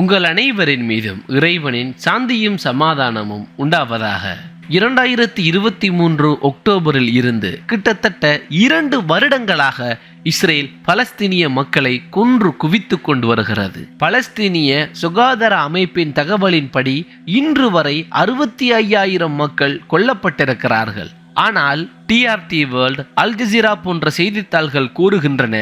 உங்கள் அனைவரின் மீதும் இறைவனின் சாந்தியும் சமாதானமும் உண்டாவதாக. இரண்டாயிரத்தி இருபத்தி மூன்று அக்டோபரில் இருந்து கிட்டத்தட்ட இரண்டு வருடங்களாக இஸ்ரேல் பலஸ்தீனிய மக்களை கொன்று குவித்து கொண்டு வருகிறது. பலஸ்தீனிய சுகாதார அமைப்பின் தகவலின்படி இன்று வரை அறுபத்தி ஐயாயிரம் மக்கள் கொல்லப்பட்டிருக்கிறார்கள். ஆனால் டிஆர்டி வேர்ல்ட் அல்ஜசீரா போன்ற செய்தித்தாள்கள் கூறுகின்றன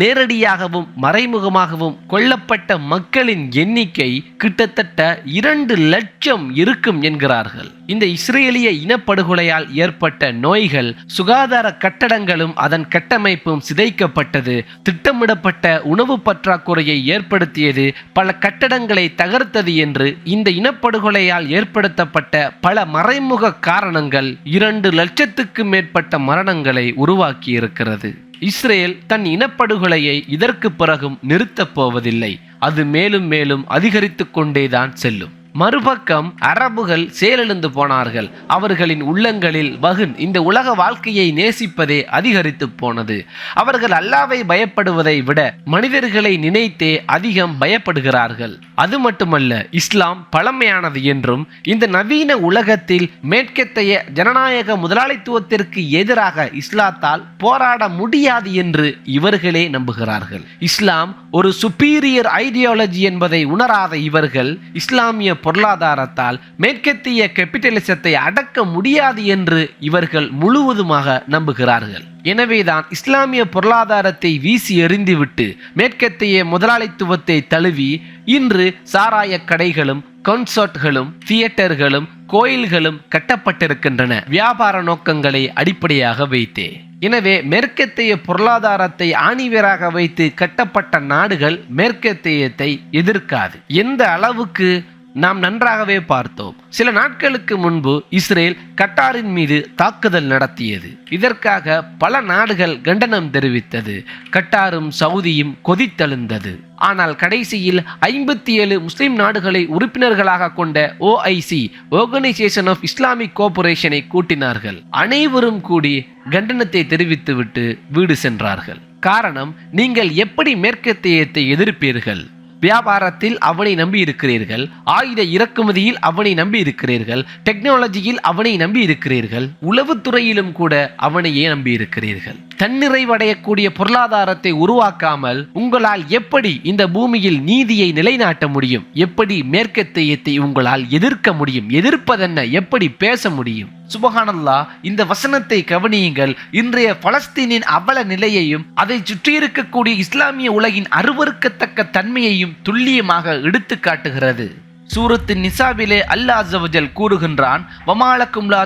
நேரடியாகவும் மறைமுகமாகவும் கொல்லப்பட்ட மக்களின் எண்ணிக்கை கிட்டத்தட்ட இரண்டு லட்சம் இருக்கும் என்கிறார்கள். இந்த இஸ்ரேலிய இனப்படுகொலையால் ஏற்பட்ட நோய்கள் சுகாதார கட்டடங்களும் அதன் கட்டமைப்பும் சிதைக்கப்பட்டது. திட்டமிடப்பட்ட உணவு பற்றாக்குறையை ஏற்படுத்தியது பல கட்டடங்களை தகர்த்தது என்று இந்த இனப்படுகொலையால் ஏற்படுத்தப்பட்ட பல மறைமுக காரணங்கள் இரண்டு லட்சத்துக்கு மேற்பட்ட மரணங்களை உருவாக்கியிருக்கிறது. இஸ்ரேல் தன் இனப்படுகொலையை இதற்கு பிறகும் நிறுத்தப் போவதில்லை. அது மேலும் மேலும் அதிகரித்து கொண்டேதான் செல்லும். மறுபக்கம் அரபுகள் செயலிழந்து போனார்கள். அவர்களின் உள்ளங்களில் வகுன் இந்த உலக வாழ்க்கையை நேசிப்பதே அதிகரித்து போனது. அவர்கள் அல்லாவை பயப்படுவதை விட மனிதர்களை நினைத்தே அதிகம் பயப்படுகிறார்கள். அது மட்டுமல்ல இஸ்லாம் பழமையானது என்றும் இந்த நவீன உலகத்தில் மேற்கத்தைய ஜனநாயக முதலாளித்துவத்திற்கு எதிராக இஸ்லாத்தால் போராட முடியாது என்று இவர்களே நம்புகிறார்கள். இஸ்லாம் ஒரு சுப்பீரியர் ஐடியாலஜி என்பதை உணராத இவர்கள் இஸ்லாமிய பொருளாதாரத்தால் மேற்கத்திய கேபிட்டலிசத்தை அடக்க முடியாது என்று இவர்கள் முழுவதுமாக நம்புகிறார்கள். எனவேதான் இஸ்லாமிய பொருளாதாரத்தை வீசி எறிந்துவிட்டு மேற்கத்திய முதலாளித்துவத்தை தழுவி இன்று சாராய கடைகளும் கன்சர்ட்களும் தியேட்டர்களும் கோயில்களும் கட்டப்பட்டிருக்கின்றன. வியாபார நோக்கங்களை அடிப்படையாக வைத்தே. எனவே மேற்கத்திய பொருளாதாரத்தை ஆணிவேராக வைத்து கட்டப்பட்ட நாடுகள் மேற்கத்தியத்தை எதிர்க்காது. எந்த அளவுக்கு நாம் நன்றாகவே பார்த்தோம். சில நாட்களுக்கு முன்பு இஸ்ரேல் கட்டாரின் மீது தாக்குதல் நடத்தியது. இதற்காக பல நாடுகள் கண்டனம் தெரிவித்தது. கட்டாரும் சவுதியும் கொதித்தெழுந்தது. ஆனால் கடைசியில் ஐம்பத்தி ஏழு முஸ்லிம் நாடுகளை உறுப்பினர்களாக கொண்ட ஓஐசி ஆர்கனைசேஷன் ஆஃப் இஸ்லாமிக் கோஆபரேஷனை கூட்டினார்கள். அனைவரும் கூடி கண்டனத்தை தெரிவித்துவிட்டு வீடு சென்றார்கள். காரணம் நீங்கள் எப்படி மேற்கத்தியத்தை எதிர்ப்பீர்கள்? வியாபாரத்தில் அவனை நம்பி இருக்கிறீர்கள். ஆயுத இறக்குமதியில் அவனை நம்பி இருக்கிறீர்கள். டெக்னாலஜியில் அவனை நம்பி இருக்கிறீர்கள். உளவுத்துறையிலும் கூட அவனையே நம்பி இருக்கிறீர்கள். தன்னிறைவடையக்கூடிய பொருளாதாரத்தை உருவாக்காமல் உங்களால் எப்படி இந்த பூமியில் நீதியை நிலைநாட்ட முடியும்? எப்படி மேற்கத்தையத்தை உங்களால் எதிர்க்க முடியும்? எதிர்ப்பதென்ன? எப்படி பேச முடியும்? சுபஹானல்லா இந்த வசனத்தை கவனியுங்கள். இன்றைய பலஸ்தீனின் அவல நிலையையும் அதை சுற்றியிருக்கக்கூடிய இஸ்லாமிய உலகின் அருவருக்கத்தக்க தன்மையையும் துல்லியமாக எடுத்து காட்டுகிறது சூரத்து நிசாபிலே அல்லாஹ் அஸ்ஸவஜல் கூறுகின்றான் வமாலக்கும் லா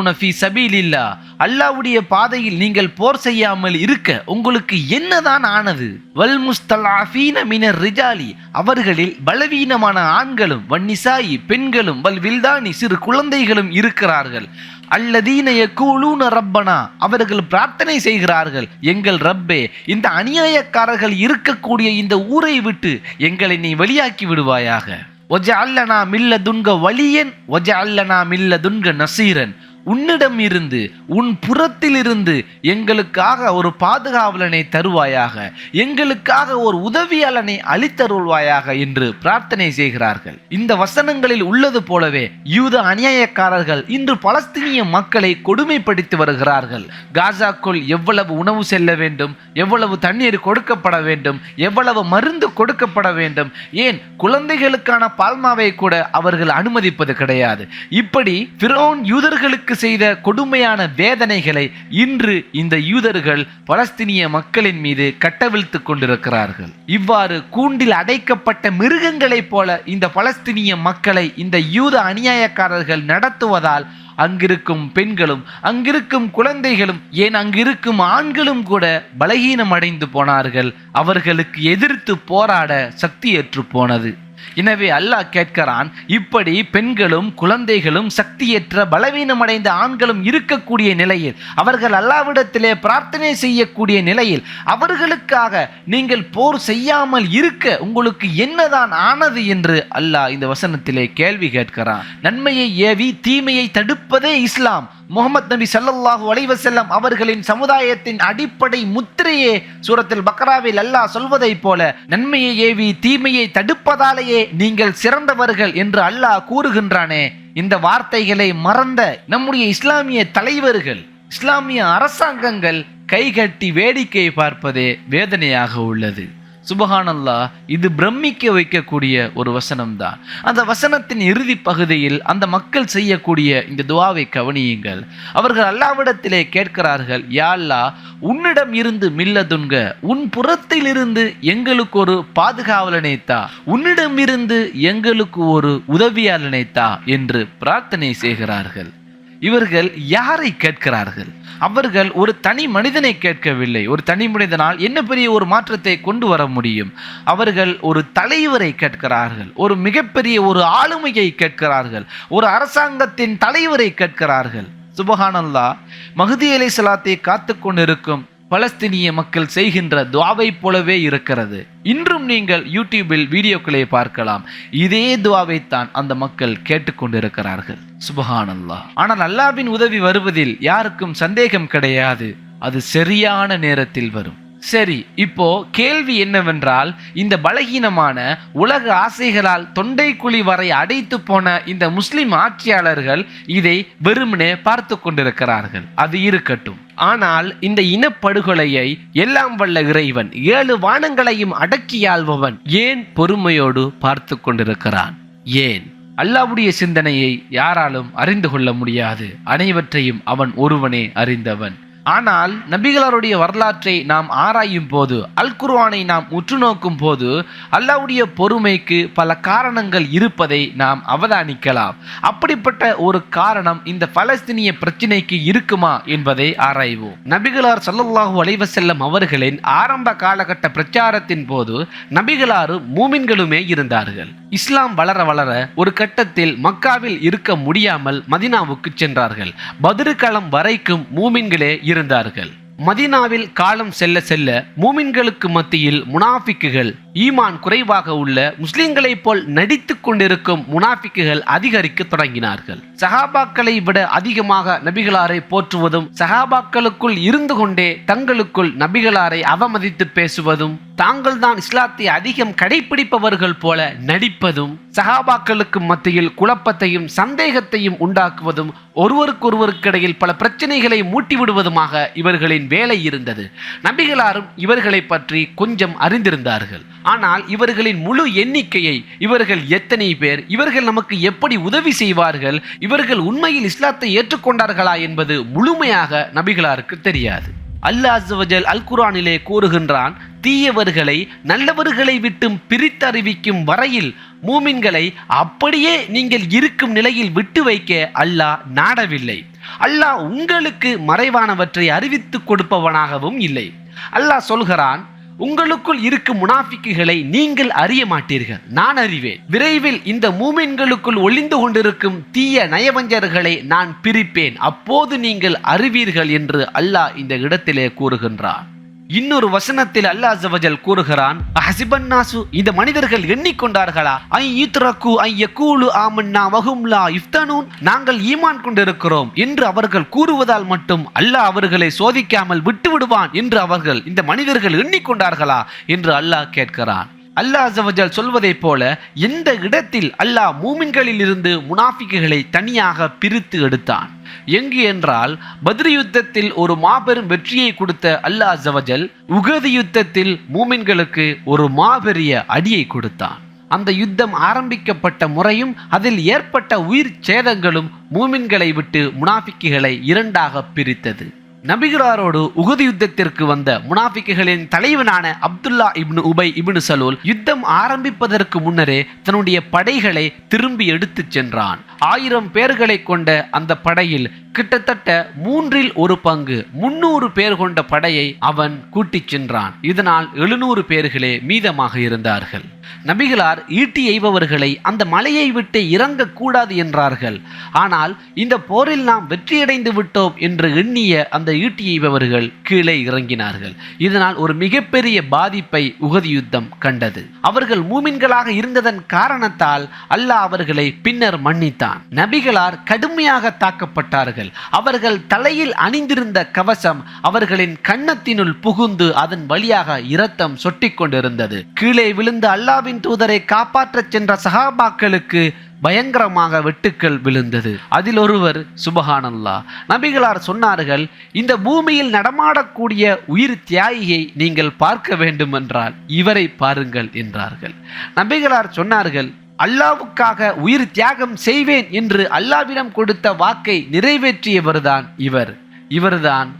உனஃபி சபீல் இல்லா அல்லாஹ்வுடைய பாதையில் நீங்கள் போர் செய்யாமல் இருக்க உங்களுக்கு என்னதான் ஆனது? வல் முஸ்தலாஃபீன மினர் ரிஜாலி. அவர்களில் பலவீனமான ஆண்களும் வன்னிசாயி பெண்களும் வல் வில்தானி சிறு குழந்தைகளும் இருக்கிறார்கள். அல்லதீன கூலூன ரப்பனா. அவர்கள் பிரார்த்தனை செய்கிறார்கள் எங்கள் ரப்பே இந்த அநியாயக்காரர்கள் இருக்கக்கூடிய இந்த ஊரை விட்டு எங்களை நீ வெளியாக்கி விடுவாயாக. ஒஜ அல்லனா மில்ல துன்க வலியன் ஒஜ அல்லனா மில்ல துன்க நசீரன் உன்னிடம் இருந்து உன் புறத்தில் இருந்து எங்களுக்காக ஒரு பாதுகாவலனை தருவாயாக எங்களுக்காக ஒரு உதவியாளனை அளித்தருள்வாயாக என்று பிரார்த்தனை செய்கிறார்கள். இந்த வசனங்களில் உள்ளது போலவே யூத அநியாயக்காரர்கள் இன்று பலஸ்தீனிய மக்களை கொடுமைப்படுத்தி வருகிறார்கள். காசாக்குள் எவ்வளவு உணவு செல்ல வேண்டும் எவ்வளவு தண்ணீர் கொடுக்கப்பட வேண்டும் எவ்வளவு மருந்து கொடுக்கப்பட வேண்டும் ஏன் குழந்தைகளுக்கான பால்மாவை கூட அவர்கள் அனுமதிப்பது கிடையாது. இப்படி பிரோன் யூதர்களுக்கு செய்த கொடுமையான வேதனைகளை இன்று இந்த யூதர்கள் பலஸ்தீனிய மக்களின் மீது கட்டவிழ்த்து கொண்டிருக்கிறார்கள். இவ்வாறு கூண்டில் அடைக்கப்பட்ட மிருகங்களைப் போல இந்த பலஸ்தீனிய மக்களை இந்த யூத அநியாயக்காரர்கள் நடத்துவதால் அங்கிருக்கும் பெண்களும் அங்கிருக்கும் குழந்தைகளும் ஏன் அங்கிருக்கும் ஆண்களும் கூட பலகீனம் அடைந்து போனார்கள். அவர்களுக்கு எதிர்த்து போராட சக்தியற்று போனது. எனவே அல்லாஹ் கேட்கிறான் இப்படி பெண்களும் குழந்தைகளும் சக்தியற்ற பலவீனமடைந்த ஆண்களும் இருக்கக்கூடிய நிலையில் அவர்கள் அல்லாவிடத்திலே பிரார்த்தனை செய்யக்கூடிய நிலையில் அவர்களுக்காக நீங்கள் போர் செய்யாமல் இருக்க உங்களுக்கு என்னதான் ஆனது என்று அல்லாஹ் இந்த வசனத்திலே கேள்வி கேட்கிறான். நன்மையை ஏவி தீமையை தடுப்பதே இஸ்லாம். முகமது நபி ஸல்லல்லாஹு அலைவசல்லம் அவர்களின் சமுதாயத்தின் அடிப்படை முத்திரையே சூரத்தில் பக்ராவில் அல்லாஹ் சொல்வதைப் போல நன்மையை ஏவி தீமையை தடுப்பதாலேயே நீங்கள் சிறந்தவர்கள் என்று அல்லாஹ் கூறுகின்றானே. இந்த வார்த்தைகளை மறந்த நம்முடைய இஸ்லாமிய தலைவர்கள் இஸ்லாமிய அரசாங்கங்கள் கைகட்டி வேடிக்கை பார்ப்பதே வேதனையாக உள்ளது. சுபஹானல்லா இது பிரமிக்க வைக்கக்கூடிய ஒரு வசனம்தான் அந்த வசனத்தின் இறுதி பகுதியில் அந்த மக்கள் செய்யக்கூடிய இந்த துவாவை கவனியுங்கள். அவர்கள் அல்லாவிடத்திலே கேட்கிறார்கள் யாழ்லா உன்னிடம் இருந்து மில்லதுன்க உன் புறத்திலிருந்து எங்களுக்கு ஒரு பாதுகாவலனை தா உன்னிடம் இருந்து எங்களுக்கு ஒரு உதவியாளனை தா என்று பிரார்த்தனை செய்கிறார்கள். இவர்கள் யாரை கேட்கிறார்கள்? அவர்கள் ஒரு தனி மனிதனை கேட்கவில்லை. ஒரு தனி மனிதனால் என்ன பெரிய ஒரு மாற்றத்தை கொண்டு வர முடியும்? அவர்கள் ஒரு தலைவரை கேட்கிறார்கள். ஒரு மிகப்பெரிய ஒரு ஆளுமையை கேட்கிறார்கள். ஒரு அரசாங்கத்தின் தலைவரை கேட்கிறார்கள். சுபஹானல்லா மகுதி அலை சலாத்தை காத்து கொண்டிருக்கும் பலஸ்தீனிய மக்கள் செய்கின்ற துவாவை போலவே இருக்கிறது. இன்றும் நீங்கள் யூடியூபில் வீடியோக்களை பார்க்கலாம். இதே துவாவைத்தான் அந்த மக்கள் கேட்டுக்கொண்டிருக்கிறார்கள். சுபஹானல்லா ஆனால் அல்லாவின் உதவி வருவதில் யாருக்கும் சந்தேகம் கிடையாது. அது சரியான நேரத்தில் வரும். சரி இப்போ கேள்வி என்னவென்றால் இந்த பலகீனமான உலக ஆசைகளால் தொண்டைக்குழி வரை அடைத்து போன இந்த முஸ்லிம் ஆட்சியாளர்கள் இதை வெறுமனே பார்த்து கொண்டிருக்கிறார்கள். அது இருக்கட்டும். ஆனால் இந்த இனப்படுகொலையை எல்லாம் வல்ல இறைவன் ஏழு வானங்களையும் அடக்கியாள்பவன் ஏன் பொறுமையோடு பார்த்து கொண்டிருக்கிறான்? ஏன்? அல்லாவுடைய சிந்தனையை யாராலும் அறிந்து கொள்ள முடியாது. அனைவற்றையும் அவன் ஒருவனே அறிந்தவன். ஆனால் நபிகளாருடைய வரலாற்றை நாம் ஆராயும் போது அல் குர்வானை நாம் உற்று நோக்கும் போது அல்லாவுடைய பொறுமைக்கு பல காரணங்கள் இருப்பதை நாம் அவதானிக்கலாம். அப்படிப்பட்ட ஒரு காரணம் இந்த பலஸ்தீனிய பிரச்சினைக்கு இருக்குமா என்பதை ஆராய்வோம். நபிகளார் ஸல்லல்லாஹு அலைஹி வஸல்லம் அவர்களின் ஆரம்ப காலகட்ட பிரச்சாரத்தின் போது நபிகளாரும் மூமின்களுமே இருந்தார்கள். இஸ்லாம் வளர வளர ஒரு கட்டத்தில் மக்காவில் இருக்க முடியாமல் மதினாவுக்கு சென்றார்கள். பதிருக்களம் வரைக்கும் மூமின்களே இருந்தார்கள். மதினாவில் காலம் செல்ல செல்ல மூமின்களுக்கு மத்தியில் முனாஃபிக்குகள் ஈமான் குறைவாக உள்ள முஸ்லிம்களைப் போல் நடித்து கொண்டிருக்கும் முனாஃபிக்குகள் அதிகரிக்க தொடங்கினார்கள். சஹாபாக்களை விட அதிகமாக நபிகளாரை போற்றுவதும் சஹாபாக்களுக்குள் இருந்து கொண்டே தங்களுக்குள் நபிகளாரை அவமதித்து பேசுவதும் தாங்கள் தான் இஸ்லாத்தை அதிகம் கடைபிடிப்பவர்கள் போல நடிப்பதும் சஹாபாக்களுக்கு மத்தியில் குழப்பத்தையும் சந்தேகத்தையும் உண்டாக்குவதும் ஒருவருக்கொருவருக்கிடையில் பல பிரச்சனைகளை மூட்டிவிடுவதுமாக இவர்களின் வேலை இருந்தது. நபிகளாரும் இவர்களை பற்றி கொஞ்சம் அறிந்திருந்தார்கள். ஆனால் இவர்களின் முழு எண்ணிக்கையை இவர்கள் எத்தனை பேர் இவர்கள் நமக்கு எப்படி உதவி செய்வார்கள் இவர்கள் உண்மையில் இஸ்லாத்தை ஏற்றுக்கொண்டார்களா என்பது முழுமையாக நபிகளாருக்கு தெரியாது. அல்லாஹ் அஸ்வஜல் அல் குரானிலே கூறுகின்றான் தீயவர்களை நல்லவர்களை விட்டும் பிரித்தறிவிக்கும் வரையில் மூமின்களை அப்படியே நீங்கள் இருக்கும் நிலையில் விட்டு வைக்க அல்லாஹ் நாடவில்லை. அல்லாஹ் உங்களுக்கு மறைவானவற்றை அறிவித்துக் கொடுப்பவனாகவும் இல்லை. அல்லாஹ் சொல்கிறான் உங்களுக்குள் இருக்கும் முனாஃபிக்குகளை நீங்கள் அறிய மாட்டீர்கள். நான் அறிவேன். விரைவில் இந்த மூமின்களுக்குள் ஒளிந்து கொண்டிருக்கும் தீய நயவஞ்சர்களை நான் பிரிப்பேன். அப்போது நீங்கள் அறிவீர்கள் என்று அல்லாஹ் இந்த இடத்திலே கூறுகின்றான். இன்னொரு வசனத்தில் அல்லாஹ் ஜவஜல் கூறுகிறான் ஹசிபன் நாசு இந்த மனிதர்கள் எண்ணிக்கொண்டார்களா? ஐ யுத்ரகு ஐ யகூலு ஆமன்னா வஹும்லா இஃப்தனூன் நாங்கள் ஈமான் கொண்டிருக்கிறோம் என்று அவர்கள் கூறுவதால் மட்டும் அல்லாஹ் அவர்களை சோதிக்காமல் விட்டு விடுவான் என்று அவர்கள் இந்த மனிதர்கள் எண்ணிக்கொண்டார்களா? என்று அல்லாஹ் கேட்கிறான். அல்லாஹ் ஜவஜல் சொல்வதைப் போல எந்த இடத்தில் அல்லாஹ் மூமின்களில் இருந்து முனாஃபிக்குகளை தனியாக பிரித்து எடுத்தான்? எங்கு என்றால் பத்ரி யுத்தத்தில் ஒரு மாபெரும் வெற்றியை கொடுத்த அல்லாஹ் ஜவஜல் உகதி யுத்தத்தில் மூமின்களுக்கு ஒரு மாபெரிய அடியை கொடுத்தான். அந்த யுத்தம் ஆரம்பிக்கப்பட்ட முறையும் அதில் ஏற்பட்ட உயிர் சேதங்களும் மூமின்களை விட்டு முனாஃபிக்குகளை இரண்டாக பிரித்தது. நபிகளாரோடு உகுது யுத்தத்திற்கு வந்த முனாஃபிக்குகளின் தலைவனான அப்துல்லா இப்னு உபை இப்னு சலூல் யுத்தம் ஆரம்பிப்பதற்கு முன்னரே தன்னுடைய படைகளை திரும்பி எடுத்துச் சென்றான். ஆயிரம் பேர்களை கொண்ட அந்த படையில் கிட்டத்தட்ட மூன்றில் ஒரு பங்கு முன்னூறு பேர் கொண்ட படையை அவன் கூட்டிச் சென்றான். இதனால் எழுநூறு பேர்களே மீதமாக இருந்தார்கள். நபிகளார் ஈட்டி எய்பவர்களை அந்த மலையை விட்டு இறங்கக்கூடாது என்றார்கள். ஆனால் இந்த போரில் நாம் வெற்றியடைந்து விட்டோம் என்று எண்ணிய அந்த ஈட்டி எய்பவர்கள் கீழே இறங்கினார்கள். இதனால் ஒரு மிகப்பெரிய பாதிப்பை உகதி யுத்தம் கண்டது. அவர்கள் மூமின்களாக இருந்ததன் காரணத்தால் அல்லாஹ் அவர்களை பின்னர் மன்னித்தான். நபிகளார் கடுமையாக தாக்கப்பட்டார்கள். கொண்டார்கள் அவர்கள் தலையில் அணிந்திருந்த கவசம் அவர்களின் கன்னத்தினுள் புகுந்து அதன் வழியாக இரத்தம் சொட்டிக் கொண்டிருந்தது. கீழே விழுந்த அல்லாவின் தூதரை காப்பாற்றச் சென்ற சகாபாக்களுக்கு பயங்கரமாக வெட்டுக்கள் விழுந்தது. அதில் ஒருவர் சுபஹானல்லா நபிகளார் சொன்னார்கள் இந்த பூமியில் நடமாடக்கூடிய உயிர் தியாகியை நீங்கள் பார்க்க வேண்டும் என்றால் இவரை பாருங்கள் என்றார்கள். நபிகளார் சொன்னார்கள் அல்லாவுக்காக உயிர் தியாகம் செய்வேன் என்று அல்லாவிடம் கொடுத்த வாக்கை நிறைவேற்றியவர்தான் இவர். இவர்தான்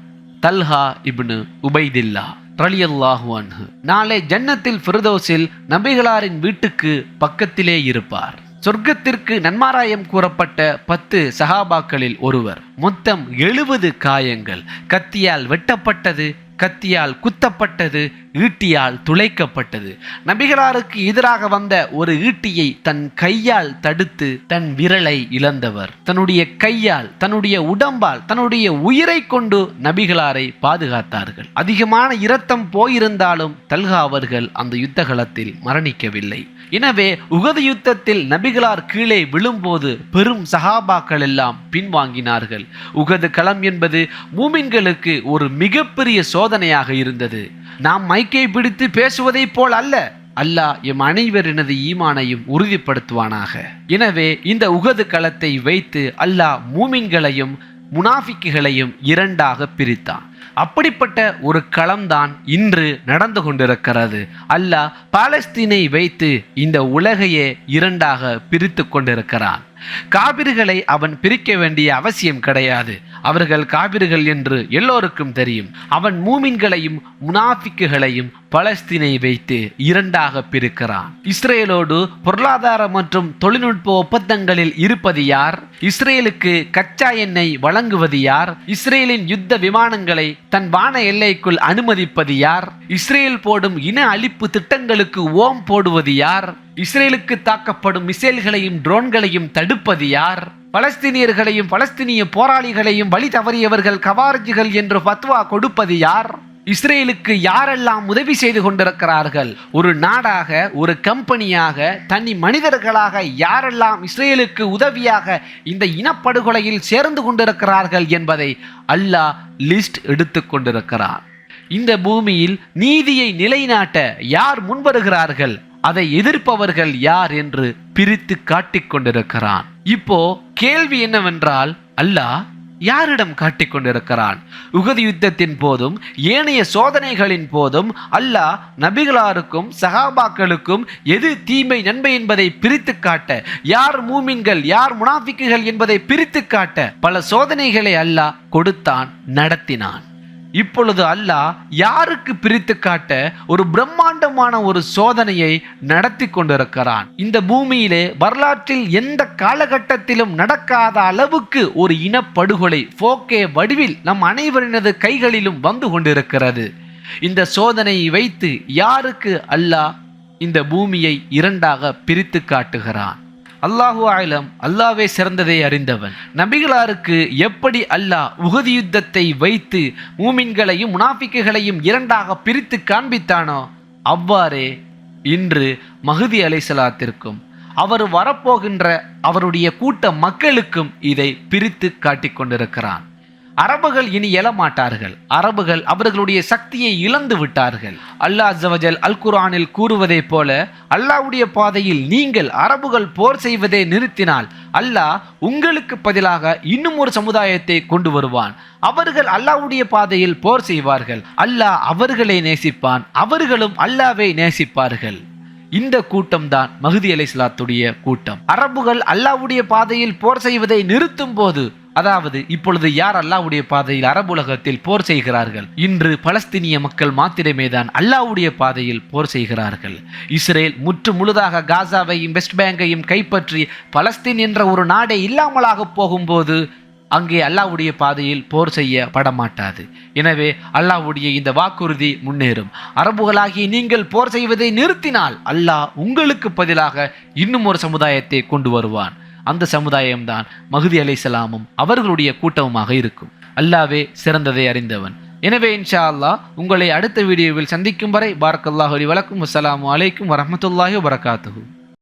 தல்ஹா இப்னு உபைதில்லா ரலியல்லாஹு அன்ஹு. நாளை ஜன்னத்தில் ஃபிரதோஸில் நபிகளாரின் வீட்டுக்கு பக்கத்திலே இருப்பார். சொர்க்கத்திற்கு நன்மாராயம் கூறப்பட்ட பத்து சஹாபாக்களில் ஒருவர். மொத்தம் எழுபது காயங்கள். கத்தியால் வெட்டப்பட்டது கத்தியால் குத்தப்பட்டது ஈட்டியால் துளைக்கப்பட்டது. நபிகளாருக்கு எதிராக வந்த ஒரு ஈட்டியை தன் கையால் தடுத்து தன் விரலை இழந்தவர். தன்னுடைய கையால் தன்னுடைய உடம்பால் தன்னுடைய உயிரை கொண்டு நபிகளாரை பாதுகாத்தார்கள். அதிகமான இரத்தம் போயிருந்தாலும் தல்கா அவர்கள் அந்த யுத்தகலத்தில் மரணிக்கவில்லை. எனவே உகது யுத்தத்தில் நபிகளார் கீழே விழும்போது பெரும் சஹாபாக்கள் எல்லாம் பின்வாங்கினார்கள். உகது களம் என்பது மூமின்களுக்கு ஒரு மிகப்பெரிய சோதனையாக இருந்தது. நாம் மைக்கை பிடித்து பேசுவதைப் போல் அல்ல. அல்லாஹ் எம் அனைவரினது ஈமானையும் உறுதிப்படுத்துவானாக. எனவே இந்த உகது களத்தை வைத்து அல்லாஹ் மூமின்களையும் முனாஃபிக்குகளையும் இரண்டாக பிரித்தான். அப்படிப்பட்ட ஒரு களம்தான் இன்று நடந்து கொண்டிருக்கிறது. அல்லாஹ் பாலஸ்தீனை வைத்து இந்த உலகையே இரண்டாக பிரித்து கொண்டிருக்கிறான். காபிர்களை அவன் பிரிக்க வேண்டிய அவசியம் கிடையாது. அவர்கள் காபிர்கள் என்று எல்லோருக்கும் தெரியும். அவன் மூமின்களையும் முனாஃபிக்குகளையும் பலஸ்தீனை வைத்து இரண்டாக பிரிக்கிறான். இஸ்ரேலோடு பொருளாதார மற்றும் தொழில்நுட்ப ஒப்பந்தங்களில் இருப்பது யார்? இஸ்ரேலுக்கு கச்சா எண்ணெய் வழங்குவது யார்? இஸ்ரேலின் யுத்த விமானங்களை தன் வான எல்லைக்குள் அனுமதிப்பது யார்? இஸ்ரேல் போடும் இன அழிப்பு திட்டங்களுக்கு ஓம் போடுவது யார்? இஸ்ரேலுக்கு தாக்கப்படும் மிசைல்களையும் ட்ரோன்களையும் தடுப்பது யார்? பலஸ்தீனியர்களையும் பலஸ்தீனிய போராளிகளையும் வழி தவறியவர்கள் கவாரஜிகள் என்று பத்வா கொடுப்பது யார்? இஸ்ரேலுக்கு யாரெல்லாம் உதவி செய்து கொண்டிருக்கிறார்கள்? ஒரு நாடாக ஒரு கம்பெனியாக தனி மனிதர்களாக யாரெல்லாம் இஸ்ரேலுக்கு உதவியாக இந்த இனப்படுகொலையில் சேர்ந்து கொண்டிருக்கிறார்கள் என்பதை அல்லாஹ் லிஸ்ட் எடுத்து கொண்டிருக்கிறான். இந்த பூமியில் நீதியை நிலைநாட்ட யார் முன்வருகிறார்கள்? அதை எதிர்ப்பவர்கள் யார் என்று பிரித்து காட்டிக் கொண்டிருக்கிறான். இப்போ கேள்வி என்னவென்றால் அல்லாஹ் யாரிடம் காட்டிக்கொண்டிருக்கிறான்? உகது யுத்தத்தின் போதும் ஏனைய சோதனைகளின் போதும் அல்லாஹ் நபிகளாருக்கும் சகாபாக்களுக்கும் எது தீமை நன்மை என்பதை பிரித்து காட்ட யார் மூமின்கள் யார் முனாஃபிக்குகள் என்பதை பிரித்து காட்ட பல சோதனைகளை அல்லாஹ் கொடுத்தான் நடத்தினான். இப்பொழுது அல்லாஹ் யாருக்கு பிரித்து காட்ட ஒரு பிரம்மாண்டமான ஒரு சோதனையை நடத்தி கொண்டிருக்கிறான். இந்த பூமியிலே வரலாற்றில் எந்த காலகட்டத்திலும் நடக்காத அளவுக்கு ஒரு இனப்படுகொலை போக்கே வடிவில் நம் அனைவரினது கைகளிலும் வந்து கொண்டிருக்கிறது. இந்த சோதனையை வைத்து யாருக்கு அல்லாஹ் இந்த பூமியை இரண்டாக பிரித்து காட்டுகிறான்? அல்லாஹு ஆயிலம் அல்லாவே சிறந்ததை அறிந்தவன். நபிகளாருக்கு எப்படி அல்லாஹ் உகதி யுத்தத்தை வைத்து மூமின்களையும் முனாஃபிக்குகளையும் இரண்டாக பிரித்து காண்பித்தானோ அவ்வாறே இன்று மகுதி அலைசலாத்திற்கும் அவர் வரப்போகின்ற அவருடைய கூட்ட மக்களுக்கும் இதை பிரித்து காட்டிக் கொண்டிருக்கிறான் அரபுகள் இனி எழமாட்டார்கள். அரபுகள் அவர்களுடைய சக்தியை இழந்து விட்டார்கள். அல்லாஹ் ஜவஜல் அல் குரானில் கூறுவதைப் போல அல்லாஹ்வுடைய பாதையில் நீங்கள் அரபுகள் போர் செய்வதை நிறுத்தினால் அல்லாஹ் உங்களுக்கு பதிலாக இன்னும் ஒரு சமுதாயத்தை கொண்டு வருவான். அவர்கள் அல்லாஹ்வுடைய பாதையில் போர் செய்வார்கள். அல்லாஹ் அவர்களை நேசிப்பான். அவர்களும் அல்லாவை நேசிப்பார்கள். இந்த கூட்டம் தான் மகுதி அலை கூட்டம். அரபுகள் அல்லாவுடைய பாதையில் போர் செய்வதை நிறுத்தும் போது அதாவது இப்பொழுது யார் அல்லாஹ்வுடைய பாதையில் அரபுலகத்தில் போர் செய்கிறார்கள்? இன்று பலஸ்தீனிய மக்கள் மாத்திரமே தான் அல்லாஹ்வுடைய பாதையில் போர் செய்கிறார்கள். இஸ்ரேல் முற்று முழுதாக காசாவையும் வெஸ்ட் பேங்கையும் கைப்பற்றி பலஸ்தீன் என்ற ஒரு நாடே இல்லாமலாக போகும்போது அங்கே அல்லாவுடைய பாதையில் போர் செய்ய படமாட்டாது. எனவே அல்லாஹ்வுடைய இந்த வாக்குறுதி முன்னேறும். அரபுகளாகிய நீங்கள் போர் செய்வதை நிறுத்தினால் அல்லாஹ் உங்களுக்கு பதிலாக இன்னும் ஒரு சமுதாயத்தை கொண்டு வருவான். அந்த சமுதாயம்தான் மகுதி அலைசலாமும் அவர்களுடைய கூட்டமுமாக இருக்கும். அல்லாவே சிறந்ததை அறிந்தவன். எனவே இன்ஷா அல்லாஹ் உங்களை அடுத்த வீடியோவில் சந்திக்கும் வரை பாரக்கல்லாஹு அலி அஸ்லாம் வலைக்கும் வரமத்துல்லாஹி வரஹ்மத்துல்லாஹி